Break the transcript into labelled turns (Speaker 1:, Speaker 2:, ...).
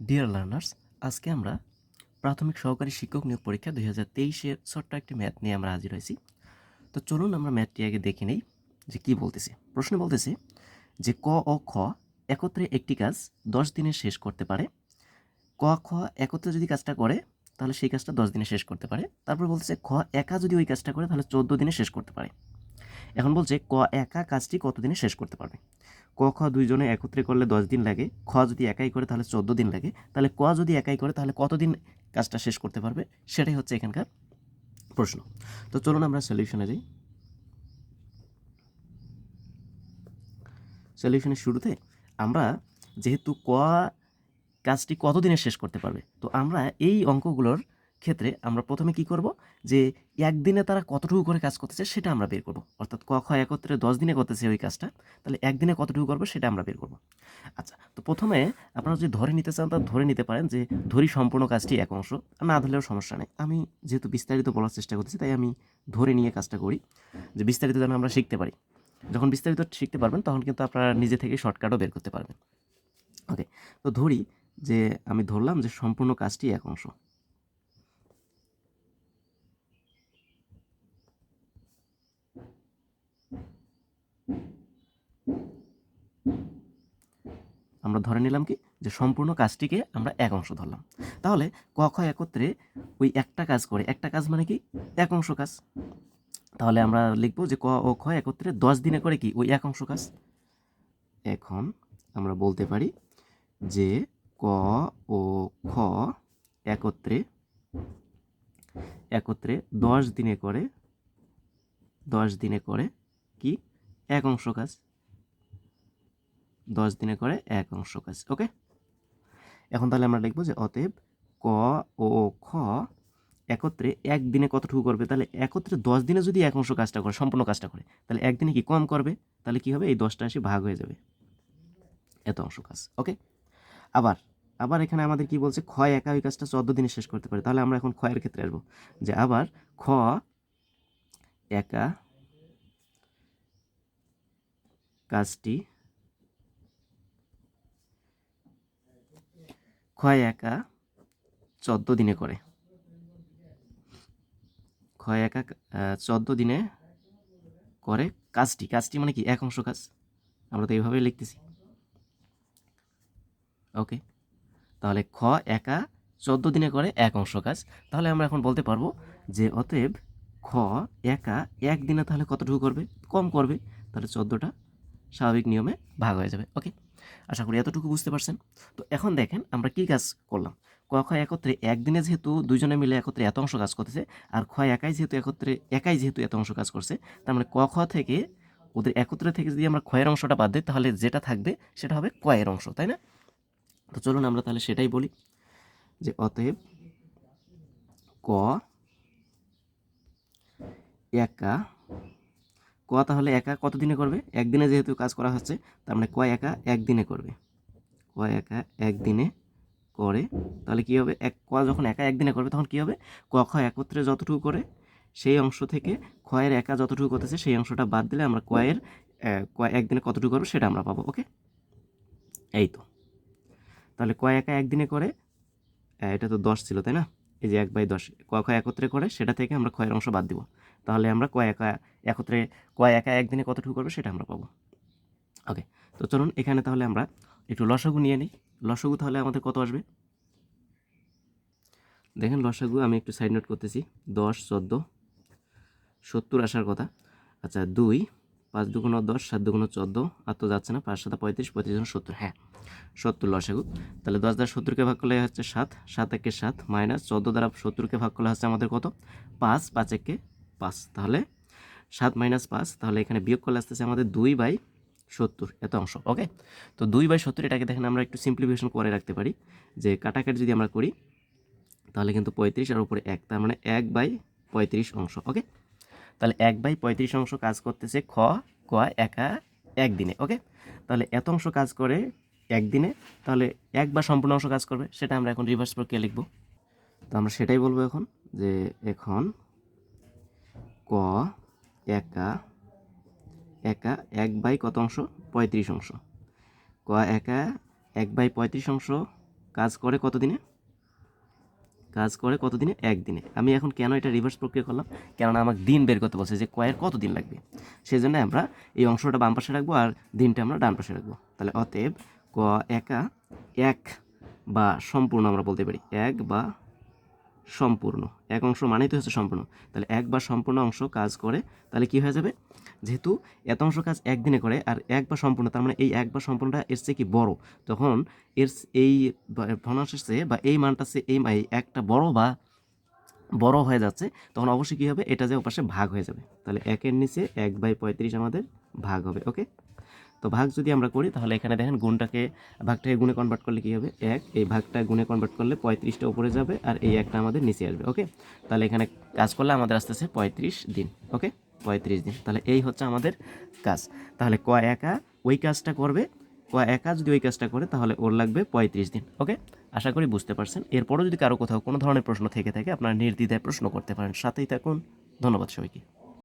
Speaker 1: Dear learners আজকে আমরা প্রাথমিক সহকারী শিক্ষক নিয়োগ পরীক্ষা দুই হাজার তেইশের ছোট্ট একটি ম্যাথ নিয়ে আমরা হাজির হয়েছি। তো চলুন আমরা ম্যাথটি আগে দেখে নেই যে কি বলতেছে। প্রশ্ন বলতেছে যে ক ও খ একত্রে একটি কাজ দশ দিনে শেষ করতে পারে। ক খ একত্রে যদি কাজটা করে, তাহলে সেই কাজটা দশ দিনে শেষ করতে পারে। তারপর বলতেছে খ একা যদি ওই কাজটা করে, তাহলে চোদ্দ দিনে শেষ করতে পারে। এখন বলছে ক একা কাজটি কত দিনে শেষ করতে পারবে? ক, খ দুইজনে একত্রে করলে দশ দিন লাগে। খ যদি একাই করে তাহলে চোদ্দ দিন লাগে। তাহলে ক যদি একাই করে তাহলে কতদিন কাজটা শেষ করতে পারবে? সেটাই হচ্ছে এখানকার প্রশ্ন। তো চলুন আমরা সলিউশনে যাই। সলিউশনের শুরুতে আমরা যেহেতু ক কাজটি কতদিনে শেষ করতে পারবে? তো আমরা এই অঙ্কগুলোর ক্ষেত্রে আমরা প্রথমে কি করব? যে একদিনে তারা কতটুকু করে কাজ করতেছে সেটা আমরা বের করব। অর্থাৎ ক, খ একত্রে দশ দিনে করতেছে ওই কাজটা, তাহলে একদিনে কতটুকু করব সেটা আমরা বের করব। আচ্ছা তো প্রথমে আপনারা যদি ধরে নিতে চান তা ধরে নিতে পারেন যে ধরি সম্পূর্ণ কাজটি এক অংশ না ধরলেও সমস্যা নেই। আমি যেহেতু বিস্তারিত বলার চেষ্টা করতেছি, তাই আমি ধরে নিয়ে কাজটা করি। যে বিস্তারিত যেন আমরা শিখতে পারি। যখন বিস্তারিত শিখতে পারবেন, তখন কিন্তু আপনারা নিজে থেকে শর্টকাটও বের করতে পারবেন। ওকে, তো ধরি যে আমি ধরলাম যে সম্পূর্ণ কাজটি এক অংশ। আমরা ধরে নিলাম কি? যে সম্পূর্ণ কাজটিকে আমরা এক অংশ ধরলাম। তাহলে ক, খ একত্রে ওই একটা কাজ করে, একটা কাজ মানে কি? এক অংশ কাজ। তাহলে আমরা লিখব যে ক ও খ একত্রে দশ দিনে করে কি? ওই এক অংশ কাজ। এখন আমরা বলতে পারি যে ক ও খ একত্রে একত্রে দশ দিনে করে, দশ দিনে করে কি? এক অংশ কাজ। দশ দিনে করে এক অংশ কাজ, ওকে? এখন তাহলে আমরা লিখব যে অতএব ক ও খ একত্রে একদিনে কতটুকু করবে? তাহলে একত্রে দশ দিনে যদি এক অংশ কাজটা করে, সম্পূর্ণ কাজটা করে, তাহলে একদিনে কি কম করবে? তাহলে কি হবে? এই দশটা এসে ভাগ হয়ে যাবে এত অংশ কাজ, ওকে? আবার আবার এখানে আমাদের কি বলছে? ক্ষয় একা ওই কাজটা চোদ্দ দিনে শেষ করতে পারে। তাহলে আমরা এখন ক্ষয়ের ক্ষেত্রে আসব। যে আবার খ একা কাজটি ক্ষয় একা চোদ্দ দিনে করে। ক্ষয় একা চোদ্দ দিনে করে কাজটি। কাজটি মানে কি? এক অংশ কাজ। আমরা তো এইভাবেই লিখতেছি। ওকে। তাহলে খ একা চোদ্দ দিনে করে এক অংশ কাজ। তাহলে আমরা এখন বলতে পারব যে অতএব খ একা এক দিনে তাহলে কতটুকু করবে? কম করবে। তাহলে চোদ্দোটা স্বাভাবিক নিয়মে ভাগ হয়ে যাবে। ওকে। আশা করি এতটুকু বুঝতে পারছেন। তো এখন দেখেন আমরা কি কাজ করলাম? ক, খ একত্রে একদিনে যেহেতু দুজনে মিলে একত্রে এত অংশ কাজ করতেছে, আর খ একাই যেহেতু একত্রে, একাই যেহেতু এত অংশ কাজ করছে, তার মানে ক, খ থেকে ওদের একত্রে থেকে যদি আমরা ক্ষয়ের অংশটা বাদ দিই, তাহলে যেটা থাকবে সেটা হবে কয়ের অংশ, তাই না? তো চলুন আমরা তাহলে সেটাই বলি যে অতএব ক একা ক তাহলে একা কত দিনে করবে? একদিনে যেহেতু কাজ করা হচ্ছে, তার মানে ক একা একদিনে করবে। ক একা একদিনে করে, তাহলে কি হবে? এক, ক যখন একা একদিনে করবে, তখন কি হবে? ক, খ একত্রে যতটুকু করে, সেই অংশ থেকে ক্ষয়ের একা যতটুকু করতেছে, সেই অংশটা বাদ দিলে আমরা কয়ের ক একদিনে কতটুকু করব, সেটা আমরা পাবো, ওকে? এই তো। তাহলে ক একা একদিনে করে এটা তো দশ ছিল, তাই না? এই যে এক বাই দশ, ক, খ একত্রে করে, সেটা থেকে আমরা ক্ষয়ের অংশ বাদ দিব। তাহলে আমরা ক একা একত্রে ক একা একদিনে কতটুকু করবে সেটা আমরা পাবো। ওকে তো চলুন এখানে তাহলে আমরা একটু লসাগু নিয়ে নিই। লসাগু তাহলে আমাদের কত আসবে? দেখেন লসাগু আমি একটু সাইড নোট করতেছি। দশ, চোদ্দ, সত্তর আসার কথা। আচ্ছা দুই, পাঁচ দুগুণ দশ, সাত দুগুণ চোদ্দ, আর তো যাচ্ছে না, পাঁচ সাতা পঁয়ত্রিশ পঁয়ত্রিশ সত্তর। হ্যাঁ সত্তর লসাগু। তাহলে দশ দ্বারা সত্তরকে ভাগ করলে হচ্ছে সাত সাত একে সাত মাইনাস চোদ্দ দ্বারা সত্তরকে ভাগ করলে হচ্ছে আমাদের কত? পাঁচ পাঁচ একে পাঁচ, তাহলে সাত মাইনাস পাঁচ, তাহলে এখানে বিয়োগ করলে আসতেছে আমাদের দুই বাই সত্তর, এত অংশ, ওকে? তো দুই বাই সত্তর এটাকে দেখেন আমরা একটু সিম্পলিফিকেশন করে রাখতে পারি, যে কাটাকাটি যদি আমরা করি, তাহলে কিন্তু পঁয়ত্রিশ আর উপরে এক, তার মানে এক বাই পঁয়ত্রিশ অংশ, ওকে? তাহলে এক বাই পঁয়ত্রিশ অংশ কাজ করতেছে খ, ক, একা, একদিনে, ওকে? তাহলে এত অংশ কাজ করে একদিনে, তাহলে এক বা সম্পূর্ণ অংশ কাজ করবে, সেটা আমরা এখন রিভার্স প্রক্রিয়া লিখব। তো আমরা সেটাই বলব এখন, যে এখন ক, একা একা এক বাই কত অংশ? পঁয়ত্রিশ অংশ। ক, একা এক বাই পঁয়ত্রিশ অংশ কাজ করে কত দিনে কাজ করে কত দিনে একদিনে। আমি এখন কেন এটা রিভার্স প্রক্রিয়া করলাম? কেননা আমাকে দিন বের করতে বলছে যে কয়ের কত দিন লাগবে? সেই জন্য আমরা এই অংশটা বাম পাশে রাখব আর দিনটা আমরা ডান পাশে রাখব। তাহলে অতএব ক, একা, এক বা সম্পূর্ণ আমরা বলতে পারি। এক বা সম্পূর্ণ। এক অংশ মানেই তো হচ্ছে সম্পূর্ণ। তাহলে একবার সম্পূর্ণ অংশ কাজ করে, তাহলে কি হয়ে যাবে? যেহেতু এত অংশ কাজ একদিনে করে আর একবার সম্পূর্ণ, তার মানে এই একবার সম্পূর্ণটা এর চেয়ে কি বড়? তখন এর এই ভগ্নাংশের চেয়ে বা এই মানটা এই এই একটা বড় বা বড় হয়ে যাচ্ছে, তখন অবশ্যই কী হবে? এটা যে ওপাশে ভাগ হয়ে যাবে। তাহলে একের নিচে এক বাই পঁয়ত্রিশ আমাদের ভাগ হবে ওকে তো ভাগ যদি আমরা করি, তাহলে এখানে দেখেন গুণটাকে, ভাগটাকে গুণে কনভার্ট করলে কী হবে? এক, এই ভাগটা গুণে কনভার্ট করলে পঁয়ত্রিশটা উপরে যাবে আর এই একটা আমাদের নিচে আসবে ওকে তাহলে এখানে কাজ করলে আমাদের আসতেছে পঁয়ত্রিশ দিন ওকে পঁয়ত্রিশ দিন। তাহলে এই হচ্ছে আমাদের কাজ। তাহলে ক একা ওই কাজটা করবে, ক একা যদি ওই কাজটা করে, তাহলে ওর লাগবে পঁয়ত্রিশ দিন ওকে আশা করি বুঝতে পারছেন। এরপরও যদি কারও কোথাও কোনো ধরনের প্রশ্ন থেকে থাকে, আপনারা নির্দ্বিধায় প্রশ্ন করতে পারেন। সাথেই থাকুন। ধন্যবাদ সবাইকে।